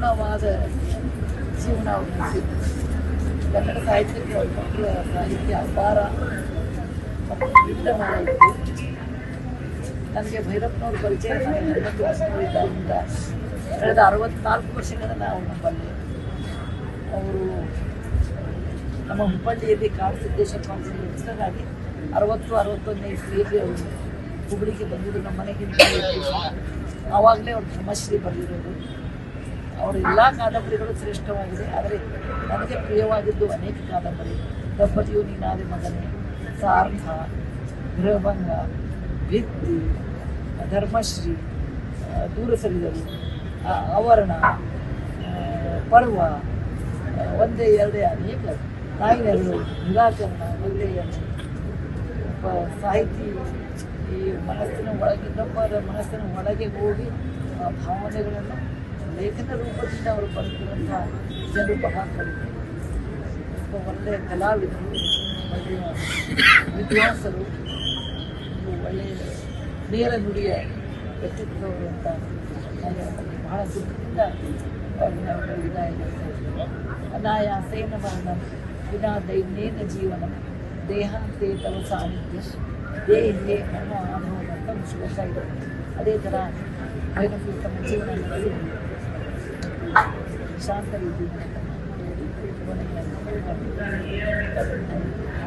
ಪೂರ್ಣವಾದ ಜೀವನ ಅವರು ಕನ್ನಡ ಸಾಹಿತ್ಯಕ್ಕೆ ಅವ್ರು ಕೊಟ್ಟಿರುವ ಸಾಹಿತ್ಯ ಅಪಾರ ಇತ್ತು ನನಗೆ ಭೈರಪ್ಪನವ್ರ ಪರಿಚಯ ನಾನು ಹನ್ನೊಂದು ವರ್ಷಗಳಿದ್ದಾಗಿಂದ ಕಳೆದ ಅರವತ್ನಾಲ್ಕು ವರ್ಷಗಳ ನಾವು ನಮ್ಮಲ್ಲಿ ಅವರು ನಮ್ಮ ಹುಬ್ಬಳ್ಳಿಯಲ್ಲಿ ಕಾಡಸಿದ್ದೇಶ್ವರ ಹೆಸರಾಗಿ ಅರವತ್ತು, ಅರವತ್ತೊಂದನೇ ಇಸ್ವಿಯಲ್ಲಿ ಅವರು ಹುಬ್ಬಳ್ಳಿಗೆ ಬಂದಿದ್ದು ನಮ್ಮ ಮನೆಗೆ ಆವಾಗಲೇ ಅವ್ರು ಧರ್ಮಶ್ರೀ ಬರೆದಿರೋದು. ಅವರ ಎಲ್ಲ ಕಾದಂಬರಿಗಳು ಶ್ರೇಷ್ಠವಾಗಿದೆ. ಆದರೆ ನನಗೆ ಪ್ರಿಯವಾಗಿದ್ದು ಅನೇಕ ಕಾದಂಬರಿ. ದಂಪತಿಯು ನೀನಾದೆ ಮಗನೇ. ಸಾರ್ಥ, ಗೃಹಭಂಗ ಭಿತ್ತಿ ಧರ್ಮಶ್ರೀ ದೂರ ಸರಿದರು. ಅವರಣ ಪರ್ವ ಒಂದೇ, ಎರಡೇ ಅನೇಕ ನಾಯಿನೆರಡು ನಿರಾಕರಣ ಎರಡು. ಒಬ್ಬ ಸಾಹಿತಿ ಈ ಮನಸ್ಸಿನ ಒಳಗೆ ಇನ್ನೊಬ್ಬರ ಮನಸ್ಸಿನ ಒಳಗೆ ಹೋಗಿ ಭಾವನೆಗಳನ್ನು ಲೇಖನ ರೂಪದಿಂದ ಅವರು ಬರೆದಿರುವಂಥ ಜನರು ಬಹಳ ಕಡಿಮೆ ಒಬ್ಬ ಒಳ್ಳೆಯ ಕಲಾವಿದರು, ಒಳ್ಳೆಯ ವಿದ್ವಾಂಸರು ಒಳ್ಳೆಯ ನೇರ ನುಡಿಯ ವ್ಯಕ್ತಿತ್ವಗಳು ಅಂತ ನಾನು ಬಹಳ ದುಃಖದಿಂದ ಅವ್ರಿಗೆ ನಾವು ವಿದಾಯ ಅನಾಯಾಸೇನ ಮರಣ, ವಿನಾ ದೈನ್ಯೇನ ಜೀವನ, ದೇಹಾಂತೆ ತವ ಸಾನ್ನಿಧ್ಯ ದೇಹೇ ಅನ್ನೋ ಅನುಭವ ಅಂತ ವಿಶ್ವಾಸ ಇದೆ ಅದೇ ಥರ ಭೈರವಿ ತಮ್ಮ ಜೀವನ example,